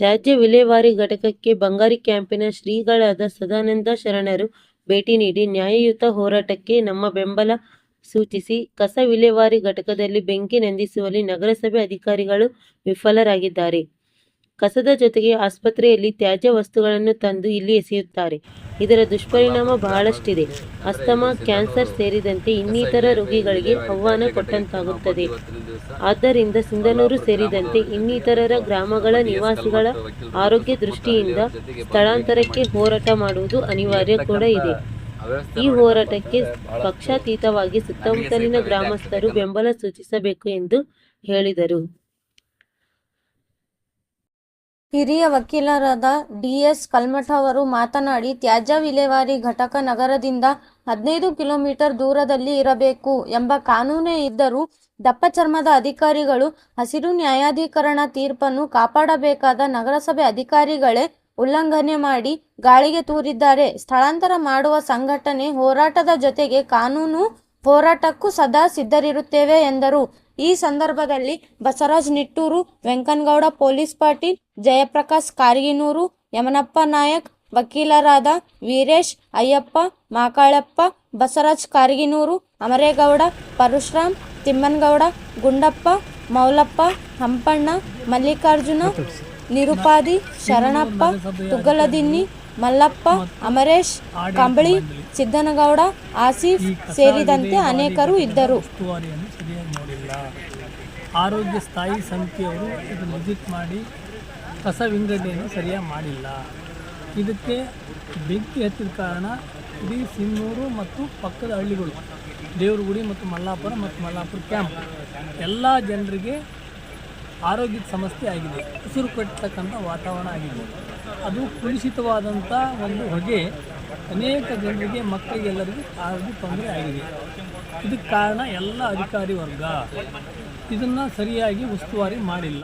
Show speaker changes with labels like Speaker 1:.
Speaker 1: ತ್ಯಾಜ್ಯ ವಿಲೇವಾರಿ ಘಟಕಕ್ಕೆ ಬಂಗಾರಿ ಕ್ಯಾಂಪಿನ ಶ್ರೀಗಳಾದ ಸದಾನಂದ ಶರಣರು ಭೇಟಿ ನೀಡಿ ನ್ಯಾಯಯುತ ಹೋರಾಟಕ್ಕೆ ನಮ್ಮ ಬೆಂಬಲ ಸೂಚಿಸಿ, ಕಸ ವಿಲೇವಾರಿ ಘಟಕದಲ್ಲಿ ಬೆಂಕಿ ನಂದಿಸುವಲ್ಲಿ ನಗರಸಭೆ ಅಧಿಕಾರಿಗಳು ವಿಫಲರಾಗಿದ್ದಾರೆ. ಕಸದ ಜೊತೆಗೆ ಆಸ್ಪತ್ರೆಯಲ್ಲಿ ತ್ಯಾಜ್ಯ ವಸ್ತುಗಳನ್ನು ತಂದು ಇಲ್ಲಿ ಎಸೆಯುತ್ತಾರೆ. ಇದರ ದುಷ್ಪರಿಣಾಮ ಬಹಳಷ್ಟಿದೆ. ಅಸ್ತಮಾ, ಕ್ಯಾನ್ಸರ್ ಸೇರಿದಂತೆ ಇನ್ನಿತರ ರೋಗಿಗಳಿಗೆ ಆಹ್ವಾನ ಕೊಟ್ಟಂತಾಗುತ್ತದೆ. ಆದ್ದರಿಂದ ಸಿಂಧನೂರು ಸೇರಿದಂತೆ ಇನ್ನಿತರರ ಗ್ರಾಮಗಳ ನಿವಾಸಿಗಳ ಆರೋಗ್ಯ ದೃಷ್ಟಿಯಿಂದ ಸ್ಥಳಾಂತರಕ್ಕೆ ಹೋರಾಟ ಮಾಡುವುದು ಅನಿವಾರ್ಯ ಕೂಡ ಇದೆ. ಈ ಹೋರಾಟಕ್ಕೆ ಪಕ್ಷಾತೀತವಾಗಿ ಸುತ್ತಮುತ್ತಲಿನ ಗ್ರಾಮಸ್ಥರು ಬೆಂಬಲ ಸೂಚಿಸಬೇಕು ಎಂದು ಹೇಳಿದರು.
Speaker 2: ಹಿರಿಯ ವಕೀಲರಾದ ಡಿಎಸ್ ಕಲ್ಮಠ ಅವರು ಮಾತನಾಡಿ, ತ್ಯಾಜ್ಯ ವಿಲೇವಾರಿ ಘಟಕ ನಗರದಿಂದ ಹದಿನೈದು ಕಿಲೋಮೀಟರ್ ದೂರದಲ್ಲಿ ಇರಬೇಕು ಎಂಬ ಕಾನೂನೇ ಇದ್ದರೂ ದಪ್ಪ ಚರ್ಮದ ಅಧಿಕಾರಿಗಳು ಹಸಿರು ನ್ಯಾಯಾಧೀಕರಣ ತೀರ್ಪನ್ನು ಕಾಪಾಡಬೇಕಾದ ನಗರಸಭೆ ಅಧಿಕಾರಿಗಳೇ ಉಲ್ಲಂಘನೆ ಮಾಡಿ ಗಾಳಿಗೆ ತೂರಿದ್ದಾರೆ. ಸ್ಥಳಾಂತರ ಮಾಡುವ ಸಂಘಟನೆ ಹೋರಾಟದ ಜೊತೆಗೆ ಕಾನೂನು ಹೋರಾಟಕ್ಕೂ ಸದಾ ಸಿದ್ಧರಿರುತ್ತೇವೆ ಎಂದರು. ಈ ಸಂದರ್ಭದಲ್ಲಿ ಬಸವರಾಜ್ ನಿಟ್ಟೂರು, ವೆಂಕನಗೌಡ, ಪೊಲೀಸ್ ಪಾಟೀಲ್, ಜಯಪ್ರಕಾಶ್ ಕಾರ್ಗಿನೂರು, ಯಮನಪ್ಪ ನಾಯಕ್, ವಕೀಲರಾದ ವೀರೇಶ್ ಅಯ್ಯಪ್ಪ, ಮಾಕಾಳಪ್ಪ, ಬಸವರಾಜ್ ಕಾರ್ಗಿನೂರು, ಅಮರೇಗೌಡ, ಪರಶುರಾಮ್, ತಿಮ್ಮನಗೌಡ, ಗುಂಡಪ್ಪ, ಮೌಲಪ್ಪ, ಹಂಪಣ್ಣ, ಮಲ್ಲಿಕಾರ್ಜುನ, ನಿರುಪಾದಿ, ಶರಣಪ್ಪ, ತುಗ್ಗಲದಿನ್ನಿ, ಮಲ್ಲಪ್ಪ, ಅಮರೇಶ್, ಕಂಬಳಿ, ಸಿದ್ದನಗೌಡ, ಆಸೀಫ್ ಸೇರಿದಂತೆ ಅನೇಕರು ಇದ್ದರು.
Speaker 3: ಆರೋಗ್ಯ ಸ್ಥಾಯಿ ಸಮಿತಿಯವರು ಇದು ವಿಸಿಟ್ ಮಾಡಿ ಕಸ ವಿಂಗಡಣೆಯನ್ನು ಸರಿಯಾಗಿ ಮಾಡಿಲ್ಲ. ಇದಕ್ಕೆ ಬೆಂಕಿ ಹತ್ತಿದ ಕಾರಣ ಇಡೀ ಸಿನ್ನೂರು ಮತ್ತು ಪಕ್ಕದ ಹಳ್ಳಿಗಳು, ದೇವರಗುಡಿ ಮತ್ತು ಮಲ್ಲಾಪುರ ಮತ್ತು ಮಲ್ಲಾಪುರ ಕ್ಯಾಂಪ್ ಎಲ್ಲ ಜನರಿಗೆ ಆರೋಗ್ಯದ ಸಮಸ್ಯೆ ಆಗಿದೆ. ಉಸಿರು ಕಟ್ಟತಕ್ಕಂಥ ವಾತಾವರಣ ಆಗಿದೆ. ಅದು ಕುಲುಷಿತವಾದಂಥ ಒಂದು ಹೊಗೆ ಅನೇಕ ಜನರಿಗೆ ಮಕ್ಕಳಿಗೆಲ್ಲರಿಗೂ ಆರೋಗ್ಯ ತೊಂದರೆ ಆಗಿದೆ. ಇದಕ್ಕೆ ಕಾರಣ ಎಲ್ಲ ಅಧಿಕಾರಿ ವರ್ಗ. ಇದನ್ನು ಸರಿಯಾಗಿ ಉಸ್ತುವಾರಿ ಮಾಡಿಲ್ಲ.